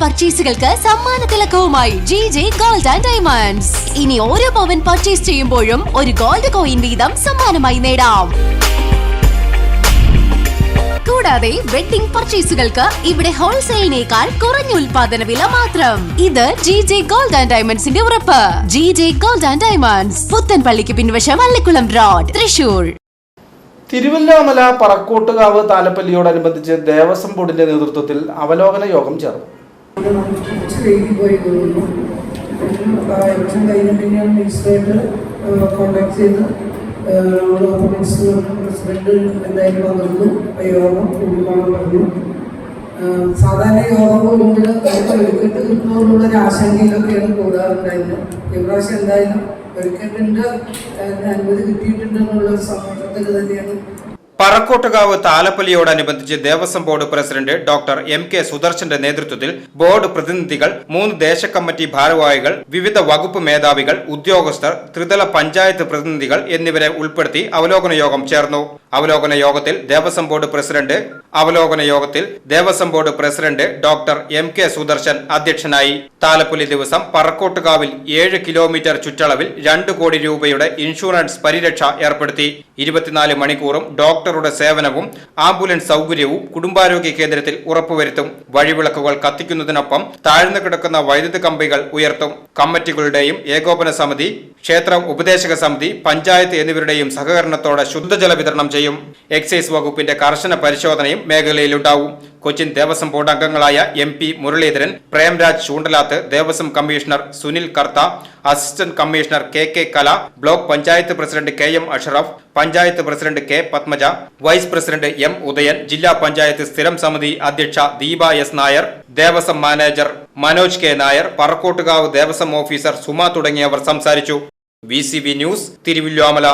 പർച്ചേസുകൾക്ക് സമ്മാന തിലക്കവുമായി G J gold and diamonds ഇനി ഓരോ പവൻ പർച്ചേസ് ചെയ്യുമ്പോഴും ഒരു ഗോൾഡ് കോയിൻ വീതം സമ്മാനമായി നേടാം. കൂടാതെ വെഡിംഗ് പർച്ചേസുകൾക്ക് ഇവിടെ ഹോൾസെയിലിനേക്കാൾ കുറഞ്ഞ ഉൽപാദന വില മാത്രം. ഇത് ജി ജെ ഗോൾഡ് ആൻഡ് ഡയമണ്ട്സിന്റെ ഉറപ്പ്. G J gold and diamonds പുത്തൻപള്ളിക്ക് പിൻവശം അള്ളിക്കുളം റോഡ് തൃശൂർ. തിരുവല്ലാമല പറക്കോട്ടുകാവ് താലപ്പള്ളിയോടനുബന്ധിച്ച് ദേവസ്വം ബോർഡിന്റെ നേതൃത്വത്തിൽ അവലോകന യോഗം ചേർന്നു. കുറച്ച് വൈകി പോയി തോന്നുന്നു ഇലക്ഷൻ കഴിഞ്ഞിട്ട് മിനിസ്റ്ററായിട്ട് കോണ്ടാക്ട് ചെയ്ത് മിനിസ്റ്റർ പ്രസിഡന്റ് എന്തായാലും വന്നിരുന്നു യോഗം കൂടിക്കോണം പറഞ്ഞു സാധാരണ യോഗം കൂടുമ്പോൾ വെടിക്കെട്ട് കിട്ടുമെന്നുള്ള ഒരു ആശങ്കയിലൊക്കെയാണ് കൂടാറുണ്ടായിരുന്നത് ഇപ്രാവശ്യം എന്തായാലും വെടിക്കെട്ടിന്റെ അനുമതി കിട്ടിയിട്ടുണ്ടെന്നുള്ള സന്തോഷത്തിൽ തന്നെയാണ് Parakkottukavu താലപ്പലിയോടനുബന്ധിച്ച് Devaswom board president doctor M K സുദർശന്റെ നേതൃത്വത്തിൽ ബോർഡ് പ്രതിനിധികൾ മൂന്ന് ദേശകമ്മിറ്റി ഭാരവാഹികൾ വിവിധ വകുപ്പ് മേധാവികൾ ഉദ്യോഗസ്ഥർ ത്രിതല പഞ്ചായത്ത് പ്രതിനിധികൾ എന്നിവരെ ഉൾപ്പെടുത്തി അവലോകന യോഗം ചേർന്നു. അവലോകന യോഗത്തിൽ ദേവസ്വം ബോർഡ് പ്രസിഡന്റ് അവലോകന യോഗത്തിൽ Devaswom board president doctor M K Sudarshan അധ്യക്ഷനായി. താലപ്പൊലി ദിവസം പറക്കോട്ടുകാവിൽ ഏഴ് കിലോമീറ്റർ ചുറ്റളവിൽ രണ്ട് കോടി രൂപയുടെ ഇൻഷുറൻസ് പരിരക്ഷ ഏർപ്പെടുത്തി. ഇരുപത്തിനാല് മണിക്കൂറും ഡോക്ടറുടെ സേവനവും ആംബുലൻസ് സൗകര്യവും കുടുംബാരോഗ്യ കേന്ദ്രത്തിൽ ഉറപ്പുവരുത്തും വഴിവിളക്കുകൾ കത്തിക്കുന്നതിനൊപ്പം താഴ്ന്നു കിടക്കുന്ന വൈദ്യുത കമ്പികൾ ഉയർത്തും. കമ്മിറ്റികളുടെയും ഏകോപന സമിതി ക്ഷേത്രം ഉപദേശക സമിതി പഞ്ചായത്ത് എന്നിവരുടെയും സഹകരണത്തോടെ ശുദ്ധജല വിതരണം ചെയ്യും. എക്സൈസ് വകുപ്പിന്റെ കർശന പരിശോധനയും മേഖലയിലുണ്ടാവും. കൊച്ചിൻ ദേവസ്വം ബോർഡ് അംഗങ്ങളായ M P Muraleedharan Premraj Choondalath Devaswom commissioner Sunil Kartha assistant commissioner K K Kala block panchayat president K M Ashraf panchayat president K Padmaja vice president M Udayan ജില്ലാ പഞ്ചായത്ത് സ്ഥിരം സമിതി അധ്യക്ഷ Deepa S Nair Devaswom manager Manoj K Nair Parakkottukavu Devaswom officer Suma തുടങ്ങിയവർ സംസാരിച്ചു. V news Thiruvilwamala